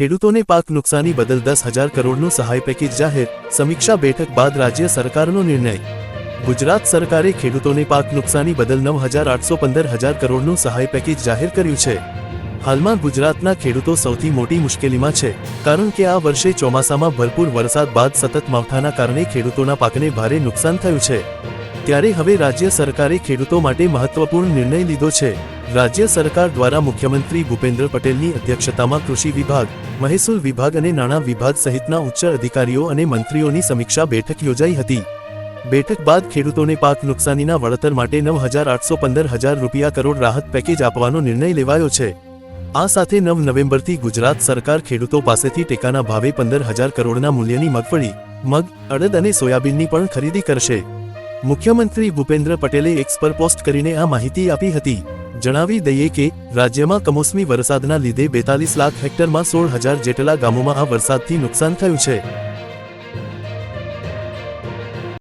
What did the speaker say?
ખેડૂતોને પાક નુકસાની બદલ દસ હજાર કરોડનું સહાય પેકેજ જાહેર, સમીક્ષા બેઠક બાદ રાજ્ય સરકારનો નિર્ણય. ગુજરાત સરકારે ખેડૂતોને પાક નુકસાની બદલ નવ હજાર આઠસો પંદર હજાર કરોડનું સહાય પેકેજ જાહેર કર્યું છે. હાલમાં ગુજરાતના ખેડૂતો સૌથી મોટી મુશ્કેલીમાં છે, કારણ કે આ વર્ષે ચોમાસામાં ભરપૂર વરસાદ બાદ સતત માવઠાના કારણે ખેડૂતોના પાકને ભારે નુકસાન થયું છે. ત્યારે હવે રાજ્ય સરકારે ખેડૂતો માટે મહત્વપૂર્ણ નિર્ણય લીધો છે. રાજ્ય સરકાર દ્વારા મુખ્યમંત્રી ભૂપેન્દ્ર પટેલની અધ્યક્ષતામાં કૃષિ વિભાગ મહેસૂલ વિભાગ અને નાણાં વિભાગ સહિતના ઉચ્ચ અધિકારીઓ અને મંત્રીઓની સમીક્ષા બેઠક યોજાઈ હતી. બેઠક બાદ ખેડૂતોને પાક નુકસાનીના વળતર માટે નવ હજાર આઠસો પંદર હજાર રૂપિયા કરોડ રાહત પેકેજ આપવાનો નિર્ણય લેવાયો છે. આ સાથે નવ નવેમ્બરથી ગુજરાત સરકાર ખેડૂતો પાસેથી ટેકાના ભાવે પંદર હજાર કરોડના મૂલ્યની મગફળી, મગ, અડદ અને સોયાબીનની પણ ખરીદી કરશે. મુખ્યમંત્રી ભૂપેન્દ્ર પટેલે એક્સ પર પોસ્ટ કરીને આ માહિતી આપી હતી. જણાવી દઈએ કે, રાજ્યમાં કમોસમી વરસાદના લીધે બેતાલીસ લાખ હેક્ટરમાં સોળ હજાર જેટલા ગામોમાં આ વરસાદથી નુકસાન થયું છે.